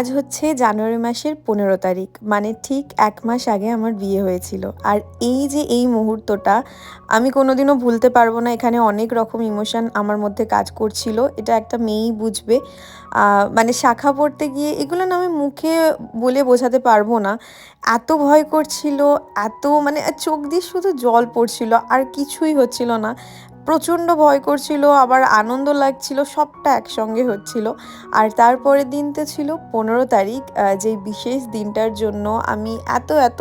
আজ হচ্ছে জানুয়ারি মাসের পনেরো তারিখ মানে ঠিক এক মাস আগে আমার বিয়ে হয়েছিল। আর এই যে এই মুহূর্তটা, আমি কোনোদিনও ভুলতে পারব না, এখানে অনেক রকম ইমোশন আমার মধ্যে কাজ করছিল। এটা একটা মেয়েই বুঝবে। মানে শাখা পড়তে গিয়ে এগুলো না আমি মুখে বলে বোঝাতে পারব না। এত ভয় করছিল, এত মানে চোখ দিয়ে শুধু জল পড়ছিল, আর কিছুই হচ্ছিল না। প্রচণ্ড ভয় করছিল, আবার আনন্দ লাগছিল, সবটা একসঙ্গে হচ্ছিল। আর তারপরের দিনটা ছিল পনেরো তারিখ যেই বিশেষ দিনটার জন্য আমি এত এত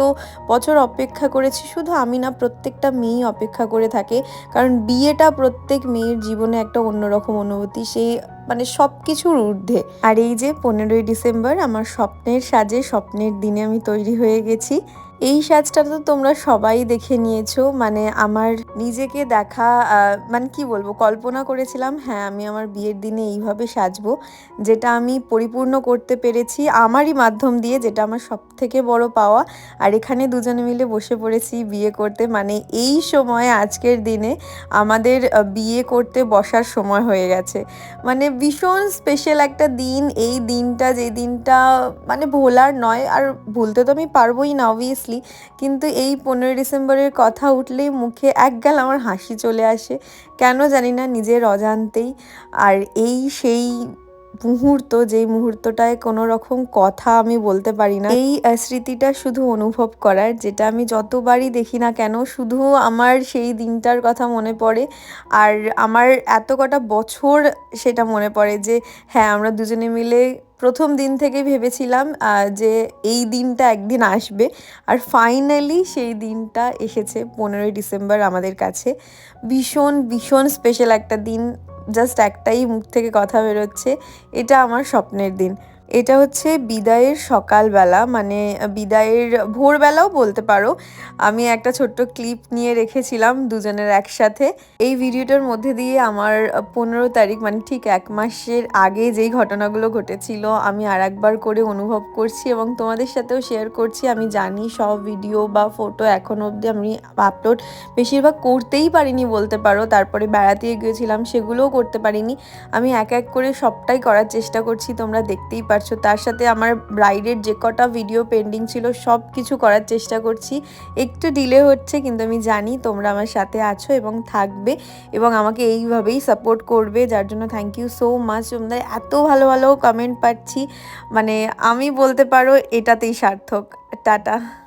বছর অপেক্ষা করেছি, শুধু আমি না, প্রত্যেকটা মেয়েই অপেক্ষা করে থাকে। কারণ বিয়েটা প্রত্যেক মেয়ের জীবনে একটা অন্যরকম অনুভূতি সেই মানে সব কিছুর ঊর্ধ্বে। আর এই যে পনেরোই ডিসেম্বর আমার স্বপ্নের সাজে, স্বপ্নের দিনে আমি তৈরি হয়ে গেছি। এই সাজটা তো তোমরা সবাই দেখে নিয়েছো। মানে আমার নিজেকে দেখা মানে কি বলব, কল্পনা করেছিলাম হ্যাঁ আমি আমার বিয়ের দিনে এইভাবে সাজবো, যেটা আমি পরিপূর্ণ করতে পেরেছি আমারই মাধ্যম দিয়ে, যেটা আমার সব থেকে বড় পাওয়া। আর এখানে দুজনে মিলে বসে পড়েছি বিয়ে করতে। মানে এই সময়, আজকের দিনে আমাদের বিয়ে করতে বসার সময় হয়ে গেছে। মানে ভীষণ স্পেশাল একটা দিন। এই দিনটা, যে দিনটা মানে ভোলার নয়, আর ভুলতে তো আমি পারবোই না অবভিয়াসলি কিন্তু এই পনেরোই ডিসেম্বরের কথা উঠলেই মুখে একগাল আমার হাসি চলে আসে। কেন জানি না, নিজের অজান্তেই। আর এই সেই মুহূর্ত, যেই মুহূর্তটায় কোনো রকম কথা আমি বলতে পারি না, এই স্মৃতিটা শুধু অনুভব করার, যেটা আমি যতবারই দেখি না কেন, শুধু আমার সেই দিনটার কথা মনে পড়ে। আর আমার এত কটা বছর সেটা মনে পড়ে যে হ্যাঁ আমরা দুজনে মিলে প্রথম দিন থেকে ভেবেছিলাম যে এই দিনটা একদিন আসবে। আর ফাইনালি সেই দিনটা এসেছে, পনেরোই ডিসেম্বর আমাদের কাছে। ভীষণ ভীষণ স্পেশাল একটা দিন। জাস্ট একটাই মুখ থেকে কথা বেরোচ্ছে এটা আমার স্বপ্নের দিন। এটা হচ্ছে বিদায়ের সকালবেলা মানে বিদায়ের ভোরবেলাও বলতে পারো। আমি একটা ছোট্ট ক্লিপ নিয়ে রেখেছিলাম দুজনের একসাথে। এই ভিডিওটার মধ্যে দিয়ে আমার পনেরো তারিখ মানে ঠিক এক মাসের আগে যেই ঘটনাগুলো ঘটেছিল, আমি আর একবার করে অনুভব করছি এবং তোমাদের সাথেও শেয়ার করছি। আমি জানি সব ভিডিও বা ফটো এখন অবধি আমি আপলোড বেশিরভাগ করতেই পারিনি বলতে পারো। তারপরে বেড়াতে গিয়েছিলাম, সেগুলোও করতে পারিনি। আমি এক এক করে সবটাই করার চেষ্টা করছি, তোমরা দেখতেই পারছ তার সাথে আমার ব্রাইডের যে কটা ভিডিও পেন্ডিং ছিল, সব কিছু করার চেষ্টা করছি। একটু ডিলে হচ্ছে, কিন্তু আমি জানি তোমরা আমার সাথে আছো এবং থাকবে এবং আমাকে এইভাবেই সাপোর্ট করবে, যার জন্য থ্যাংক ইউ সো মাচ তোমরা এত ভালো ভালো কমেন্ট পাচ্ছি। মানে আমি বলতে পারো, এটাতেই সার্থক। টাটা।